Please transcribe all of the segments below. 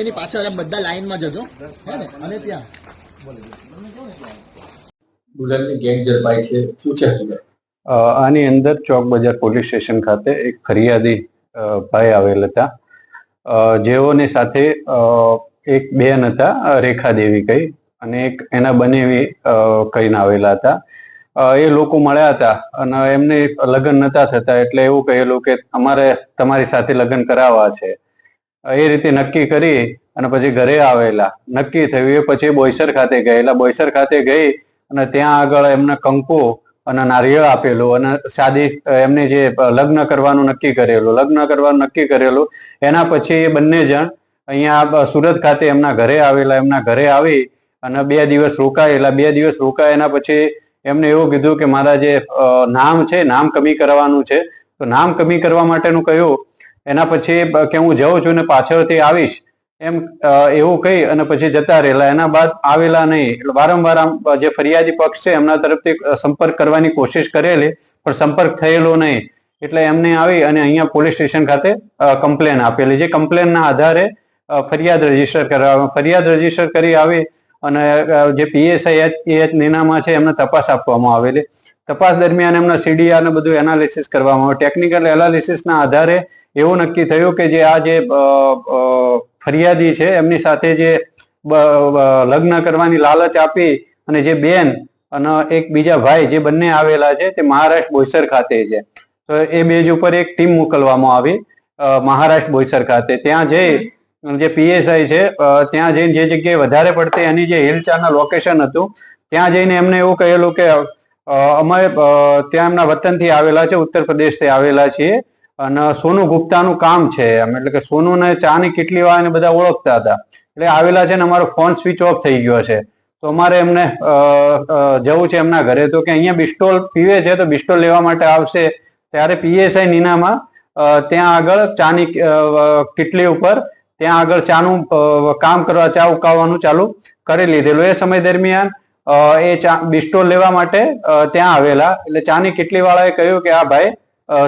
એની પાછળ બધા લાઈનમાં જજો. હે ને? અને ત્યાં. દુલ્હનની ગેંગ ઝડપાઈ છે. શું છે આની અંદર ચોક બજાર પોલીસ સ્ટેશન ખાતે એક ફરિયાદી ભાઈ આવેલ હતા. જેઓની સાથે એક બેન હતા રેખા દેવી કઈ અને એક એના બનેવી કહીને આવેલા હતા. એ લોકો મળ્યા હતા અને એમને લગ્ન નતા થતા એટલે એવું કહેલું કે અમારે તમારી સાથે લગ્ન કરાવવા છે. એ રીતે નક્કી કરી અને પછી ઘરે આવેલા. નક્કી થયું. એ પછી બોઈસર ખાતે ગયેલા. બોઈસર ખાતે ગઈ અને ત્યાં આગળ એમને કંકુ અને નારિયેળ આપેલું અને શાદી એમને જે લગ્ન કરવાનું નક્કી કરેલું. લગ્ન કરવાનું નક્કી કરેલું. એના પછી એ બંને જણ અહીંયા સુરત ખાતે એમના ઘરે આવેલા. એમના ઘરે આવી અને બે દિવસ રોકાયેલા. બે દિવસ રોકાય એના પછી એમને એવું કીધું કે મારા જે નામ છે, નામ કમી કરવાનું છે. તો નામ કમી કરવા માટેનું કહ્યું. એના પછી કે હું જઉં છું ને પાછળથી આવીશ, એમ એવું કહી અને પછી જતા રહેલા. એના બાદ આવેલા નહીં. એટલે વારંવાર આમ જે ફરિયાદી પક્ષ છે, એમના તરફથી સંપર્ક કરવાની કોશિશ કરેલી, પણ સંપર્ક થયેલો નહીં. એટલે એમને આવી અને અહીંયા પોલીસ સ્ટેશન ખાતે કમ્પ્લેન આપેલી. જે કમ્પ્લેનના આધારે ફરિયાદ રજિસ્ટર કરવા ફરિયાદ રજિસ્ટર કરી આવી અને જે પીએસઆઈ એચ નીનામાં છે, એમને તપાસ આપવામાં આવેલી. તપાસ દરમિયાન એમના સીડીઆર ને બધું એનાલિસિસ કરવામાં આવ્યું ટેકનિકલ એનાલિસિસના આધારે એવું નક્કી થયું કે જે આ જે ફરિયાદી છે, એમની સાથે જે લગ્ન કરવાની લાલચ આપી અને જે બેન અને એક બીજા ભાઈ જે બંને આવેલા છે, તે મહારાષ્ટ્ર બોઈસર ખાતે છે. તો એ બેજ ઉપર એક ટીમ મોકલવામાં આવી મહારાષ્ટ્ર બોઈસર ખાતે. ત્યાં જઈ જે પીએસઆઈ છે ત્યાં જઈને જે જગ્યાએ વધારે પડતી એની જે હિલચાલના લોકેશન હતું, ત્યાં જઈને એમને એવું કહેલું કે અમે ત્યાં એમના વતનથી આવેલા છે ઉત્તર પ્રદેશથી આવેલા છીએ, અને સોનુ ગુપ્તાનું કામ છે એમ. એટલે કે સોનુને ચાની કેટલી વાર બધા ઓળખતા હતા. એટલે આવેલા છે ને અમારો ફોન સ્વિચ ઓફ થઈ ગયો છે. તો અમારે એમને જવું છે એમના ઘરે. તો કે અહીંયા બિસ્ટોલ પીવે છે, તો બિસ્ટોલ લેવા માટે આવશે. ત્યારે પીએસઆઈ નીનામાં ત્યાં આગળ ચાની કેટલી ઉપર ત્યાં આગળ ચાનું કામ કરવા ચા ઉકાવવાનું ચાલુ કરી લીધેલું. એ સમય દરમિયાન એ ચા બિસ્ટોલ લેવા માટે ત્યાં આવેલા. એટલે ચાની કેટલી વાળાએ કહ્યું કે આ ભાઈ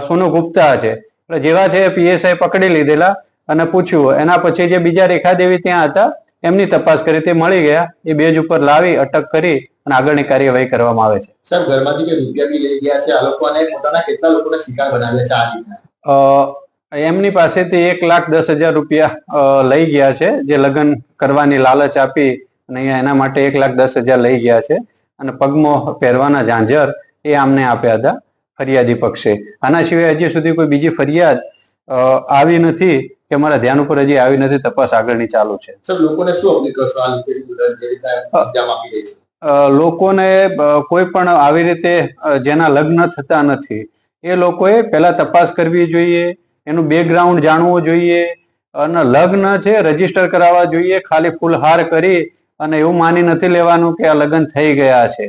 સોનુ ગુપ્તા છે. એટલે જેવા છે પીએસઆઈ પકડી લીધેલા અને પૂછ્યું. એના પછી જે બીજા રેખાદેવી ત્યાં હતા એમની તપાસ કરી. તે મળી ગયા. એ બેજ ઉપર લાવી અટક કરી અને આગળની કાર્યવાહી કરવામાં આવે છે. સર ઘરમાંથી કે રૂપિયા બી લઈ ગયા છે આ લોકો અને પોતાના કેટલા લોકોને શિકાર બનાવ્યા છે આ એમની પાસેથી એક લાખ દસ હજાર રૂપિયા લઈ ગયા છે જે લગ્ન કરવાની લાલચ આપી અને અહીંયા એના માટે એક લાખ દસ હજાર લઈ ગયા છે. અને પગમો પહેરવાના ઝાંઝર એ આમને આપ્યા હતા ફરિયાદી પક્ષે. આના સિવાય હજી સુધી કોઈ બીજી ફરિયાદ આવી નથી કે મારા ધ્યાન ઉપર હજી આવી નથી તપાસ આગળની ચાલુ છે. લોકોને કોઈ પણ આવી રીતે જેના લગ્ન થતા નથી એ લોકોએ પહેલા તપાસ કરવી જોઈએ એનું બેકગ્રાઉન્ડ જાણવું જોઈએ અને લગ્ન છે રજિસ્ટર કરાવવા જોઈએ, ખાલી ફૂલહાર કરી અને એવું માની નથી લેવાનું કે આ લગ્ન થઈ ગયા છે.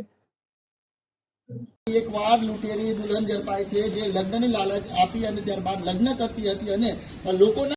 એક વાર લૂંટેરી દુલ્હન ઝડપાઈ છે, જે લગ્નની લાલચ આપી અને ત્યારબાદ લગ્ન કરતી હતી અને લોકોના